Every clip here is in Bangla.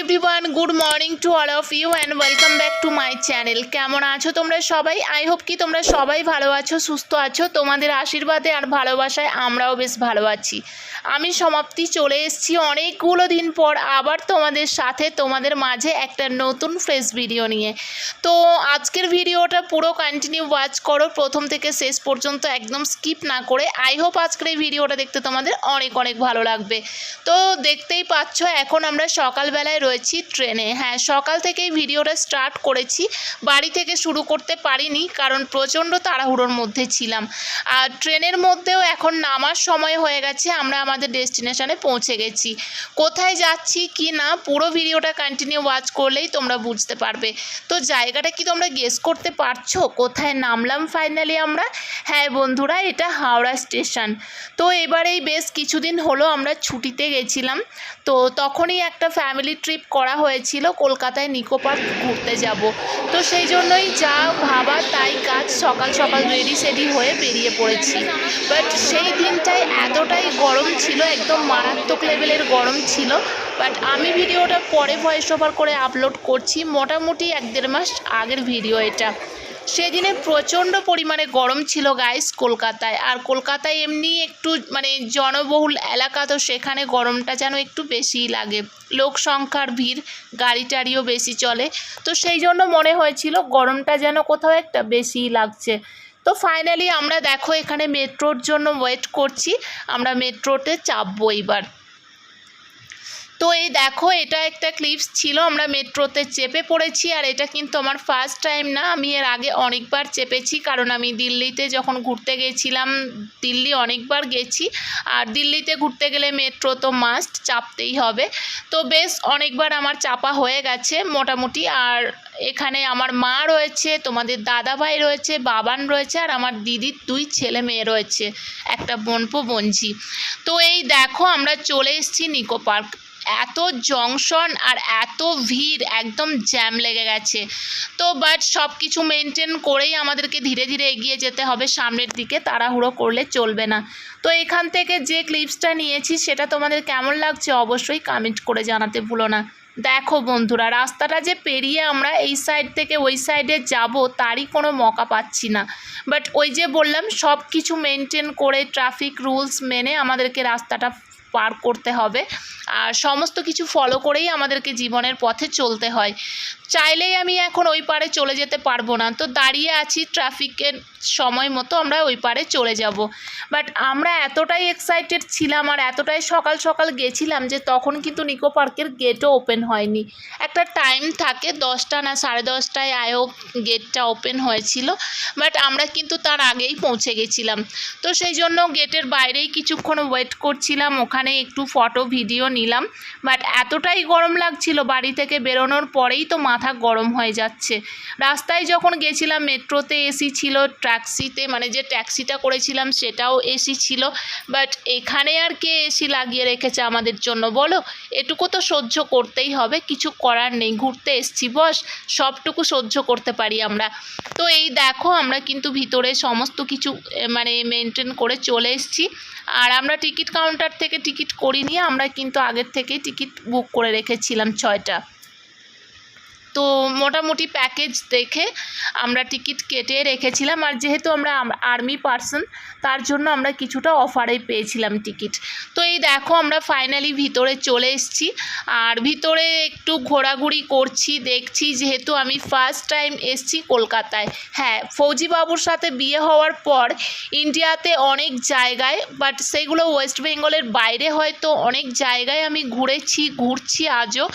Everyone good morning to all of you and welcome back to my channel কেমন আছো তোমরা সবাই? আই হোপ কি তোমরা সবাই ভালো আছো, সুস্থ আছো। তোমাদের আশীর্বাদে আর ভালোবাসায় আমরাও বেশ ভালো আছি। আমি সমাপ্তি চলে এসেছি অনেকগুলো দিন পর আবার তোমাদের সাথে, তোমাদের মাঝে একটা নতুন ফ্রেশ ভিডিও নিয়ে। তো আজকের ভিডিওটা পুরো কন্টিনিউ ওয়াচ করো, প্রথম থেকে শেষ পর্যন্ত একদম স্কিপ না করে। আই হোপ আজকের এই ভিডিওটা দেখতে তোমাদের অনেক অনেক ভালো লাগবে। তো দেখতেই পাচ্ছ, এখন আমরা সকালবেলায় রয়েছি ট্রেনে। হ্যাঁ সকাল থেকেই ভিডিওটা স্টার্ট করেছি। বাড়ি থেকে শুরু করতে পারিনি, কারণ প্রচণ্ড তাড়াহুড়োর মধ্যে ছিলাম। আর ট্রেনের মধ্যেও এখন নামার সময় হয়ে গেছে। আমরা আমাদের ডেস্টিনেশনে পৌঁছে গেছি। কোথায় যাচ্ছি, কি না, পুরো ভিডিওটা কন্টিনিউ ওয়াচ করলেই তোমরা বুঝতে পারবে। তো জায়গাটা কি তোমরা গেস করতে পারছ? কোথায় নামলাম ফাইনালি আমরা? হ্যাঁ বন্ধুরা, এটা হাওড়া স্টেশন। তো এবারেই বেশ কিছুদিন হলো আমরা ছুটিতে গেছিলাম। তো তখনই একটা ফ্যামিলি ট্রিপ করা হয়েছিল, কলকাতায় নিকো পার্ক ঘুরতে যাব। তো সেই জন্যই যা ভাবা তাই কাজ সকাল সকাল রেডি সেডি হয়ে বেরিয়ে পড়েছি। বাট সেই দিনটায় এতটাই গরম ছিল একদম মারাত্মক লেভেলের গরম ছিল বাট আমি ভিডিওটা পরে ভয়েস ওভার করে আপলোড করছি, মোটামুটি এক দেড় মাস আগের ভিডিও এটা। সেদিনে প্রচণ্ড পরিমাণে গরম ছিল গাইস কলকাতায়, আর কলকাতায় এমনি একটু মানে জনবহুল এলাকা, তো সেখানে গরমটা যেন একটু বেশিই লাগে। লোক সংখ্যার ভিড় গাড়ি টাড়িও বেশি চলে, তো সেই জন্য মনে হয়েছিল গরমটা যেন কোথাও একটা বেশিই লাগছে। তো ফাইনালি আমরা দেখো এখানে মেট্রোর জন্য ওয়েট করছি। আমরা মেট্রোতে চাপবো এবার তো এই দেখো, এটা একটা ক্লিপস ছিল, আমরা মেট্রোতে চেপে পড়েছি, আর এটা কিন্তু আমার ফার্স্ট টাইম না, আমি এর আগে অনেকবার চেপেছি, কারণ আমি দিল্লিতে যখন ঘুরতে গেছিলাম, দিল্লি অনেকবার গেছি, আর দিল্লিতে ঘুরতে গেলে মেট্রো তো মাস্ট চাপতেই হবে। তো বেশ, অনেকবার আমার চাপা হয়ে গেছে, মোটামুটি, আর এখানে আমার মা রয়েছে, তোমাদের দাদা ভাই রয়েছে, বাবান রয়েছে, আর আমার দিদির দুই ছেলে মেয়ে রয়েছে, একটা বোনপো, বোনঝি। তো এই দেখো, আমরা চলে এসেছি নিকো পার্ক। এত জংশন আর এত ভিড়, একদম জ্যাম লেগে গেছে। তো বাট সব কিছু মেনটেন করেই আমাদেরকে ধীরে ধীরে এগিয়ে যেতে হবে সামনের দিকে, তাড়াহুড়ো করলে চলবে না। তো এখান থেকে যে ক্লিপসটা নিয়েছি, সেটা তোমাদের কেমন লাগছে অবশ্যই কমেন্ট করে জানাতে ভুলো না। দেখো বন্ধুরা, রাস্তাটা যে পেরিয়ে আমরা এই সাইড থেকে ওই সাইডে যাব, তারই কোনো মকা পাচ্ছি না। বাট ওই যে বললাম সব কিছু মেনটেন করে ট্রাফিক রুলস মেনে আমাদেরকে রাস্তাটা পার করতে হবে। আর সমস্ত কিছু ফলো করেই আমাদেরকে জীবনের পথে চলতে হয়। চাইলেই আমি এখন ওই পারে চলে যেতে পারব না। তো দাঁড়িয়ে আছি ট্রাফিকের সময় মতো আমরা ওই পারে চলে যাব। বাট আমরা এতটাই এক্সাইটেড ছিলাম আর এতটাই সকাল সকাল গেছিলাম যে তখন কিন্তু নিকো পার্কের গেটও ওপেন হয়নি। একটা টাইম থাকে দশটা না সাড়ে দশটায় আয়ও গেটটা ওপেন হয়েছিল। বাট আমরা কিন্তু তার আগেই পৌঁছে গেছিলাম। তো সেই জন্য গেটের বাইরেই কিছুক্ষণ ওয়েট করছিলাম। ওখানে একটু ফটো ভিডিও নিলাম। বাট এতটাই গরম লাগছিল বাড়ি থেকে বেরোনোর পরেই তো মাথা গরম হয়ে যাচ্ছে। রাস্তায় যখন গেছিলাম, মেট্রোতে এসি ছিল ট্যাক্সিতে মানে যে ট্যাক্সিটা করেছিলাম সেটাও এসি ছিল। বাট এখানে আর কে এসি লাগিয়ে রেখেছে আমাদের জন্য? বলো, এটুকু তো সহ্য করতেই হবে, কিছু করার নেই। ঘুরতে এসছি, বস, সবটুকু সহ্য করতে পারি আমরা। তো এই দেখো, আমরা কিন্তু ভিতরে সমস্ত কিছু মানে মেনটেন করে চলে এসেছি। আর আমরা টিকিট কাউন্টার থেকে টিকিট করিনি আমরা কিন্তু আগের থেকেই টিকিট বুক করে রেখেছিলাম ছয়টা। তো মোটামুটি প্যাকেজ দেখে আমরা টিকিট কেটে রেখেছিলাম। আর যেহেতু আমরা আর্মি পার্সন তার জন্য আমরা কিছুটা অফারে পেয়েছিলাম টিকিট তো এই দেখো আমরা ফাইনালি ভিতরে চলে এসেছি। আর ভিতরে একটু ঘোরাঘুরি করছি, দেখছি যেহেতু আমি ফার্স্ট টাইম এসেছি কলকাতায়। হ্যাঁ ফৌজি বাবুর সাথে বিয়ে হওয়ার পর ইন্ডিয়াতে অনেক জায়গায় বাট সেগুলো ওয়েস্ট বেঙ্গলের বাইরে হয়তো অনেক জায়গায় আমি ঘুরেছি, ঘুরছি আজও।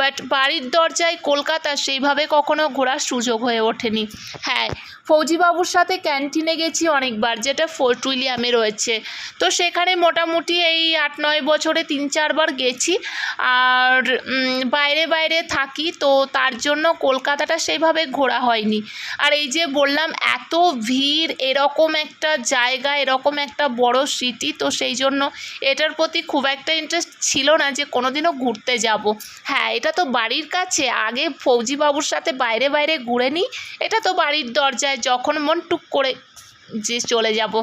বাট বাড়ির দরজায় কলকাতা সেইভাবে কখনো ঘোরার সুযোগ হয়ে ওঠেনি। হ্যাঁ ফৌজিবাবুর সাথে ক্যান্টিনে গেছি অনেকবার, যেটা ফোর্ট উইলিয়ামে রয়েছে। তো সেখানে মোটামুটি এই আট নয় বছরে তিন চারবার গেছি আর বাইরে বাইরে থাকি, তো তার জন্য কলকাতাটা সেইভাবে ঘোরা হয়নি। আর এই যে বললাম, এত ভিড়, এরকম একটা জায়গা, এরকম একটা বড় সিটি, তো সেই জন্য এটার প্রতি খুব একটা ইন্টারেস্ট ছিল না যে কোনোদিনও ঘুরতে যাব। হ্যাঁ এটা তো বাড়ির কাছে, আগে ফৌজিবাবুর সাথে বাইরে বাইরে ঘুরে নিই এটা তো বাড়ির দরজায় যখন মন টুক করে যে চলে যাব।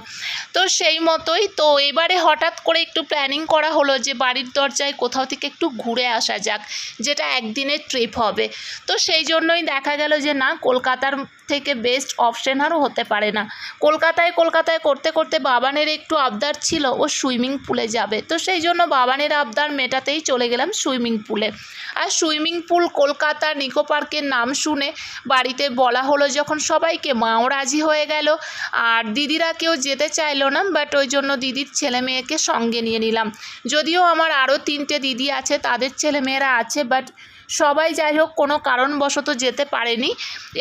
তো সেই মতোই, তো এবারে হঠাৎ করে একটু প্ল্যানিং করা হলো যে বাড়ির দরজায় কোথাও থেকে একটু ঘুরে আসা যাক, যেটা একদিনের ট্রিপ হবে। তো সেই জন্যই দেখা গেল যে না, কলকাতার থেকে বেস্ট অপশন আরও হতে পারে না। কলকাতায় কলকাতায় করতে করতে বাবানের একটু আবদার ছিল, ও সুইমিং পুলে যাবে। তো সেই জন্য বাবানের আবদার মেটাতেই চলে গেলাম সুইমিং পুলে আর সুইমিং পুল কলকাতা নিকো পার্কের নাম শুনে বাড়িতে বলা হলো যখন সবাইকে, মাও রাজি হয়ে গেল। আর দিদিরা কেউ যেতে চাইলো না বাট ওই জন্য দিদির ছেলে মেয়েকে সঙ্গে নিয়ে নিলাম। যদিও আমার আরও তিনটে দিদি আছে, তাদের ছেলে মেয়েরা আছে বাট সবাই যাই হোক, কোনো কারণবশত যেতে পারেনি।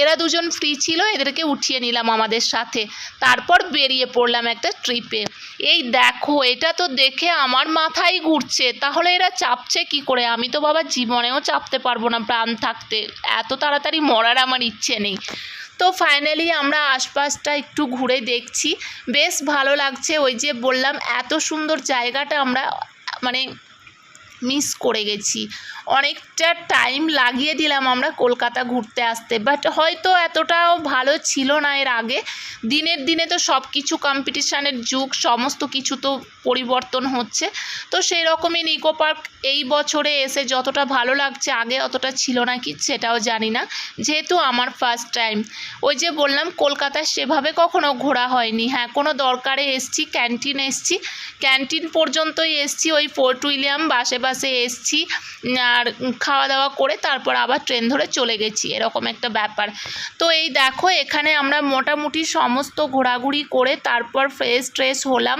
এরা দুজন ফ্রি ছিল, এদেরকে উঠিয়ে নিলাম আমাদের সাথে। তারপর বেরিয়ে পড়লাম একটা ট্রিপে এই দেখো, এটা তো দেখে আমার মাথায় ঘুরছে। তাহলে এরা চাপছে কি করে? আমি তো বাবা জীবনেও চাপতে পারব না প্রাণ থাকতে। এত তাড়াতাড়ি মরার আমার ইচ্ছে নেই। তো ফাইনালি আমরা আশপাশটা একটু ঘুরে দেখছি। বেশ ভালো লাগছে ওই যে বললাম, এত সুন্দর জায়গাটা আমরা মানে মিস করে গেছি। অনেকটা টাইম লাগিয়ে দিলাম আমরা কলকাতা ঘুরতে আসতে। বাট হয়তো এতটাও ভালো ছিল না এর আগে। দিনের দিনে তো সব কিছু কম্পিটিশানের যুগ, সমস্ত কিছু তো পরিবর্তন হচ্ছে। তো সেই রকমই নিকো পার্ক এই বছরে এসে যতটা ভালো লাগছে, আগে অতটা ছিল না কি সেটাও জানি না। যেহেতু আমার ফার্স্ট টাইম ওই যে বললাম কলকাতায় সেভাবে কখনো ঘোরা হয়নি। হ্যাঁ কোনো দরকারে এসছি ক্যান্টিন এসছি। ক্যান্টিন পর্যন্তই এসছি ওই ফোর্ট উইলিয়াম বাসে বাসে এসছি, আর খাওয়া দাওয়া করে তারপর আবার ট্রেন ধরে চলে গেছি, এরকম একটা ব্যাপার। তো এই দেখো, এখানে আমরা মোটামুটি সমস্ত ঘোরাঘুরি করে তারপর ফ্রেশ ট্রেশ হলাম।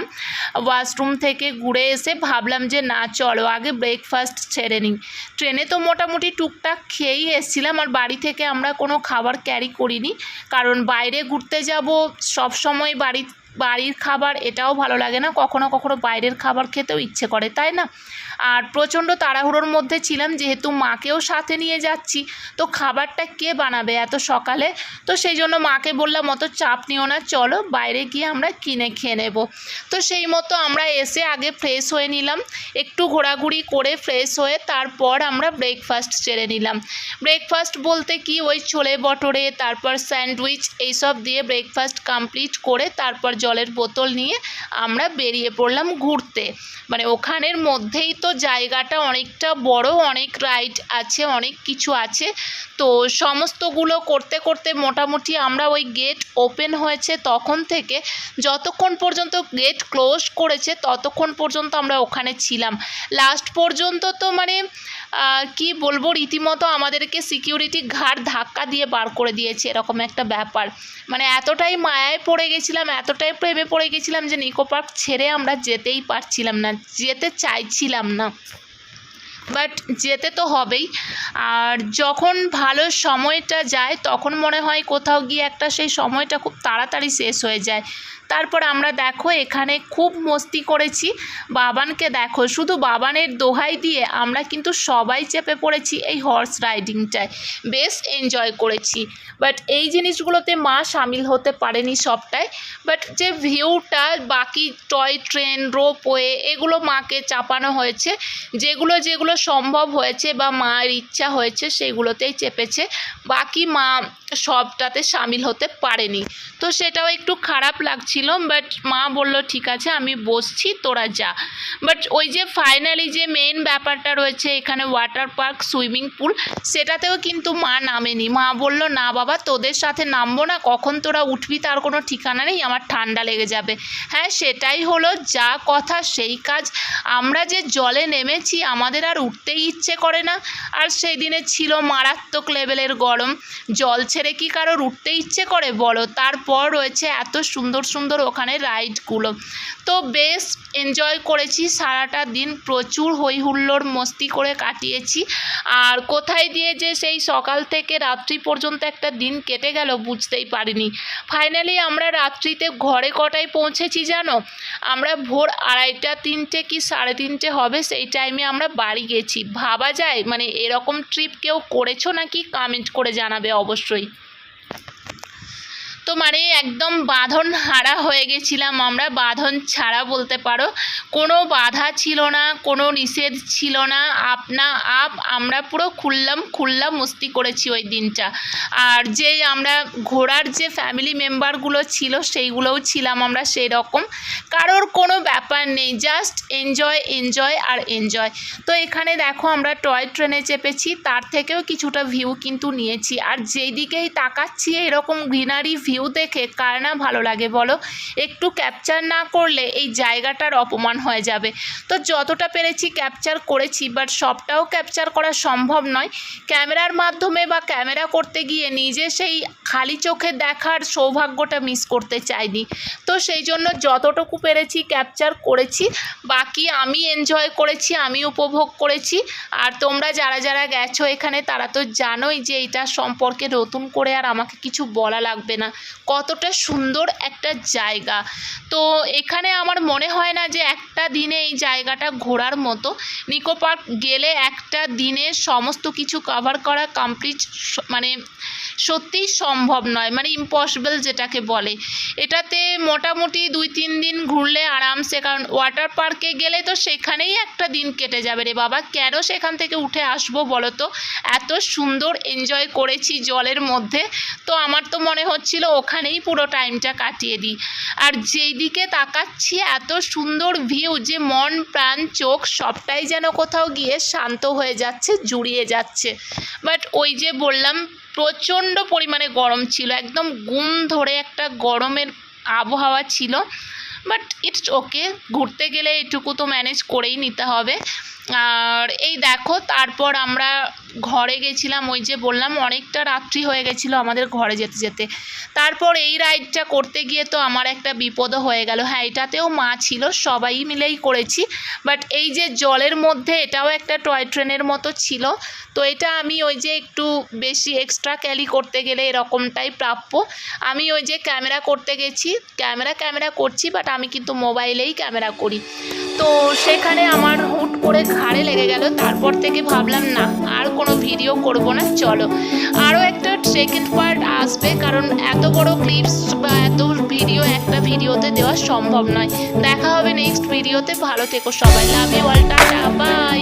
ওয়াশরুম থেকে ঘুরে এসে ভাবলাম যে, না, চলো, আগে ব্রেকফাস্ট ছেড়ে নিই। ট্রেনে তো মোটামুটি টুকটাক খেয়েই এসেছিলাম, আর বাড়ি থেকে আমরা কোনো খাবার ক্যারি করিনি। কারণ বাইরে ঘুরতে যাব সব সময় বাড়ি বাড়ির খাবার এটাও ভালো লাগে না। কখনো কখনো বাইরের খাবার খেতেও ইচ্ছে করে, তাই না? আর প্রচণ্ড তাড়াহুড়োর মধ্যে ছিলাম, যেহেতু মাকেও সাথে নিয়ে যাচ্ছি, তো খাবারটা কে বানাবে এত সকালে? তো সেই জন্য মাকে বললাম, অত চাপ নিও না, চলো বাইরে গিয়ে আমরা কিনে খেয়ে নেব। তো সেই মতো আমরা এসে আগে ফ্রেশ হয়ে নিলাম, একটু ঘোরাঘুরি করে ফ্রেশ হয়ে তারপর আমরা ব্রেকফাস্ট সেরে নিলাম। ব্রেকফাস্ট বলতে কি? ওই ছোলে বটরে তারপর স্যান্ডউইচ এইসব দিয়ে ব্রেকফাস্ট কমপ্লিট করে তারপর জলের বোতল নিয়ে আমরা বেরিয়ে পড়লাম ঘুরতে। মানে ওখানের মধ্যেই তো জায়গাটা অনেকটা বড়, অনেক রাইড আছে, অনেক কিছু আছে। তো সমস্তগুলো করতে করতে মোটামুটি আমরা ওই গেট ওপেন হয়েছে তখন থেকে। যতক্ষণ পর্যন্ত গেট ক্লোজ করেছে ততক্ষণ পর্যন্ত আমরা ওখানে ছিলাম। লাস্ট পর্যন্ত তো মানে কি বলব, রীতিমতো আমাদেরকে সিকিউরিটি ঘাট ধাক্কা দিয়ে বার করে দিয়েছে, এরকম একটা ব্যাপার। মানে এতটাই মায়ায় পড়ে গেছিলাম, এতটাই প্রেমে পড়ে গেছিলাম যে নিকো পার্ক ছেড়ে আমরা যেতেই পারছিলাম না, যেতে চাইছিলাম না। বাট যেতে তো হবেই। আর যখন ভালো সময়টা যায়, তখন মনে হয় কোথাও গিয়ে একটা সেই সময়টা খুব তাড়াতাড়ি শেষ হয়ে যায়। তারপর আমরা দেখো এখানে খুব মস্তি করেছি। বাবানকে দেখো, শুধু বাবানের দোহাই দিয়ে আমরা কিন্তু সবাই চেপে পড়েছি এই হর্স রাইডিংটায় বেশ এনজয় করেছি। বাট এই জিনিসগুলোতে মা সামিল হতে পারেনি সবটাই। বাট যে ভিউটা বাকি টয় ট্রেন রোপওয়ে এগুলো মাকে চাপানো হয়েছে। যেগুলো যেগুলো সম্ভব হয়েছে বা মায়ের ইচ্ছা হয়েছে, সেগুলোতেই চেপেছে। বাকি মা সবটাতে সামিল হতে পারেনি। তো সেটাও একটু খারাপ লাগছিল বাট মা বলল, ঠিক আছে, আমি বসছি, তোরা যা। বাট ওই যে ফাইনালি যে মেন ব্যাপারটা রয়েছে, এখানে ওয়াটার পার্ক সুইমিং পুল সেটাতেও কিন্তু মা নামেনি। মা বলল, না বাবা, তোদের সাথে নামবো না, কখন তোরা উঠবি তার কোনো ঠিকানা নেই, আমার ঠান্ডা লেগে যাবে। হ্যাঁ সেটাই হলো যা কথা, সেই কাজ। আমরা যে জলে নেমেছি, আমাদের আর উঠতেই ইচ্ছে করে না। আর সেই দিনে ছিল মারাত্মক লেভেলের গরম। জল ছেড়ে কি কারোর উঠতে ইচ্ছে করে বলো? তারপর রয়েছে এত সুন্দর সুন্দর ওখানে রাইডগুলো। তো বেশ এনজয় করেছি। সারাটা দিন প্রচুর হই হুল্লোড় মস্তি করে কাটিয়েছি। আর কোথায় দিয়ে যে সেই সকাল থেকে রাত্রি পর্যন্ত একটা দিন কেটে গেল বুঝতেই পারিনি। ফাইনালি আমরা রাত্রিতে ঘরে কটায় পৌঁছেছি জানো? আমরা ভোর আড়াইটা তিনটে কি সাড়ে তিনটে হবে সেই টাইমে আমরা বাড়ি গেছি। ভাবা যায়? মানে এরকম ট্রিপ কেউ করেছ নাকি? কমেন্ট করে জানাবে অবশ্যই। মানে একদম বাঁধন হারা হয়ে গেছিলাম আমরা। বাঁধন ছাড়া বলতে পারো। কোনো বাধা ছিল না, কোনো নিষেধ ছিল না। আপনা আপ আমরা পুরো খুললাম খুললাম, মস্তি করেছি ওই দিনটা। আর যে আমরা ঘোরার যে ফ্যামিলি মেম্বারগুলো ছিল, সেইগুলোও ছিলাম আমরা সেই রকম কারোর কোনো ব্যাপার নেই জাস্ট এনজয় এনজয় আর এনজয় তো এখানে দেখো আমরা টয় ট্রেনে চেপেছি, তার থেকেও কিছুটা ভিউ কিন্তু নিয়েছি। আর যেই দিকেই তাকাচ্ছি, এরকম গ্রিনারি ভিউ দেখে কার না ভালো লাগে বলো? একটু ক্যাপচার না করলে এই জায়গাটার অপমান হয়ে যাবে। তো যতটা পেরেছি ক্যাপচার করেছি বাট সবটাও ক্যাপচার করা সম্ভব নয়। ক্যামেরার মাধ্যমে বা ক্যামেরা করতে গিয়ে নিজে সেই খালি চোখে দেখার সৌভাগ্যটা মিস করতে চাইনি। তো সেই জন্য যতটুকু পেরেছি ক্যাপচার করেছি, বাকি আমি এনজয় করেছি, আমি উপভোগ করেছি। আর তোমরা যারা যারা গেছো এখানে তারা তো জানোই যে এটা সম্পর্কে নতুন করে আর আমাকে কিছু বলা লাগবে না। কতটা সুন্দর একটা জায়গা। তো এখানে আমার মনে হয় না যে একটা দিনে এই জায়গাটা ঘোরার মতো। নিকো পার্ক গেলে একটা দিনে সমস্ত কিছু কভার করা কমপ্লিট মানে সত্যিই সম্ভব নয় মানে ইম্পসিবল যেটাকে বলে। এটাতে মোটামুটি দুই তিন দিন ঘুরলে আরামসে, কারণ ওয়াটার পার্কে গেলে তো সেখানেই একটা দিন কেটে যাবে রে বাবা। কেন সেখান থেকে উঠে আসব বলো তো এত সুন্দর এনজয় করেছি জলের মধ্যে। তো আমার তো মনে হচ্ছিল ওখানেই পুরো টাইমটা কাটিয়ে দিই। আর যেই দিকে তাকাচ্ছি, এত সুন্দর ভিউ যে মন, প্রাণ, চোখ সবটাই যেন কোথাও গিয়ে শান্ত হয়ে যাচ্ছে, জুড়িয়ে যাচ্ছে। বাট ওই যে বললাম প্রচণ্ড পরিমাণে গরম ছিল, একদম গুম ধরে একটা গরমের আবহাওয়া ছিল বাট ইটস ওকে ঘুরতে গেলে এটুকু তো ম্যানেজ করেই নিতে হবে। আর এই দেখো, তারপর আমরা ঘরে গেছিলাম, ওই যে বললাম, অনেকটা রাত্রি হয়ে গেছিল আমাদের ঘরে যেতে যেতে। তারপর এই রাইডটা করতে গিয়ে তো আমার একটা বিপদও হয়ে গেল। হ্যাঁ এটাতেও মা ছিল, সবাই মিলেই করেছি। বাট এই যে জলের মধ্যে, এটাও একটা টয় ট্রেনের মতো ছিল। তো এটা আমি ওই যে একটু বেশি এক্সট্রা ক্যালি করতে গেলে এরকমটাই প্রাপ্য। আমি ওই যে ক্যামেরা করতে গেছি, ক্যামেরা ক্যামেরা করছি, বাট আমি কিন্তু মোবাইলেই ক্যামেরা করি। তো সেখানে আমার হুট করে ঘাড়ে লেগে গেল। তারপর থেকে ভাবলাম, না, আর কোনো ভিডিও করব না, চলো। আরও একটা সেকেন্ড পার্ট আসবে, কারণ এত বড় ক্লিপস বা এত ভিডিও একটা ভিডিওতে দেওয়া সম্ভব নয়। দেখা হবে নেক্সট ভিডিওতে ভালো থেকো সবাই। Love you all tata bye